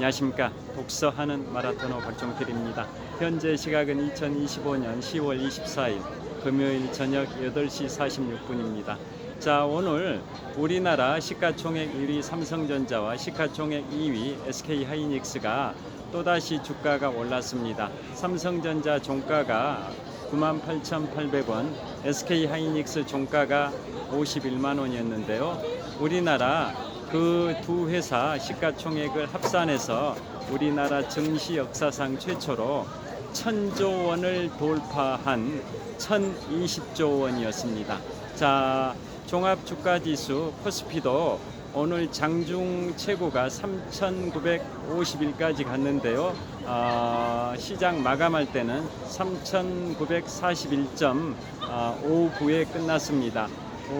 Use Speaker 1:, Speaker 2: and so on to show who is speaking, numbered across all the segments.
Speaker 1: 안녕하십니까 독서하는 마라토너 박종필입니다. 현재 시각은 2025년 10월 24일 금요일 저녁 8시 46분입니다. 자 오늘 우리나라 시가총액 1위 삼성전자와 시가총액 2위 SK하이닉스가 또다시 주가가 올랐습니다. 삼성전자 종가가 98,800원, SK하이닉스 종가가 51만 원이었는데요. 우리나라 그 두 회사 시가총액을 합산해서 우리나라 증시 역사상 최초로 천조 원을 돌파한 1020조 원이었습니다. 자, 종합 주가 지수 코스피도 오늘 장중 최고가 3,950일까지 갔는데요. 아, 시장 마감할 때는 3,941.59에 끝났습니다.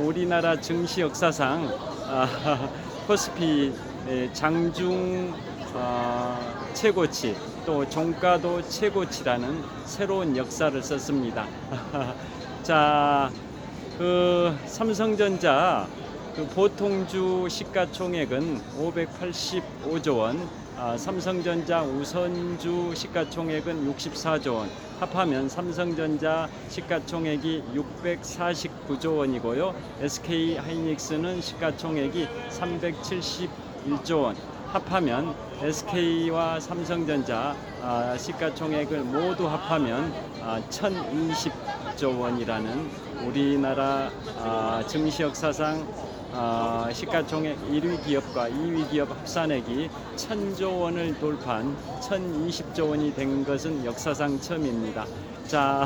Speaker 1: 우리나라 증시 역사상 아, 코스피 에, 장중 어, 최고치 또 종가도 최고치라는 새로운 역사를 썼습니다. 자, 그 삼성전자 그 보통주 시가총액은 585조 원, 아, 삼성전자 우선주 시가총액은 64조 원, 합하면 삼성전자 시가총액이 649조 원이고요. SK 하이닉스는 시가총액이 371조 원, 합하면 SK와 삼성전자 아, 시가총액을 모두 합하면 아, 1020조 원이라는 우리나라 아, 증시 역사상 아, 시가총액 1위 기업과 2위 기업 합산액이 1000조 원을 돌파한 1020조 원이 된 것은 역사상 처음입니다. 자,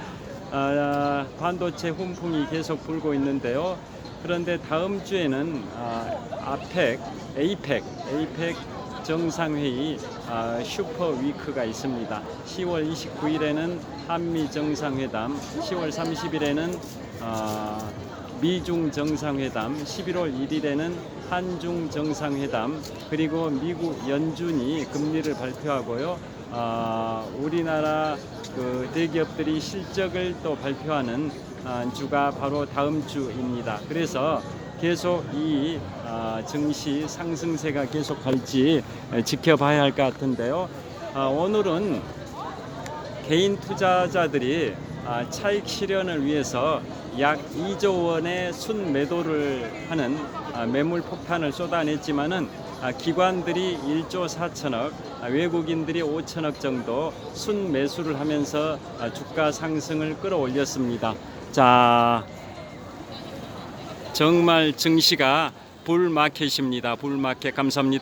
Speaker 1: 아, 반도체 훈풍이 계속 불고 있는데요. 그런데 다음 주에는 아, 아펙, 에이펙, 에이펙 정상회의 아, 슈퍼 위크가 있습니다. 10월 29일에는 한미 정상회담, 10월 30일에는 아, 미중 정상회담, 11월 1일에는 한중 정상회담, 그리고 미국 연준이 금리를 발표하고요. 아, 우리나라 그 대기업들이 실적을 또 발표하는 아, 주가 바로 다음 주입니다. 그래서 계속 이 아, 증시 상승세가 계속 갈지 지켜봐야 할 것 같은데요. 아, 오늘은 개인 투자자들이 아, 차익 실현을 위해서 약 2조 원의 순 매도를 하는 아, 매물 폭탄을 쏟아냈지만은 아, 기관들이 1조 4천억, 아, 외국인들이 5천억 정도 순 매수를 하면서 아, 주가 상승을 끌어올렸습니다. 자, 정말 증시가 불마켓입니다. 불마켓 감사합니다.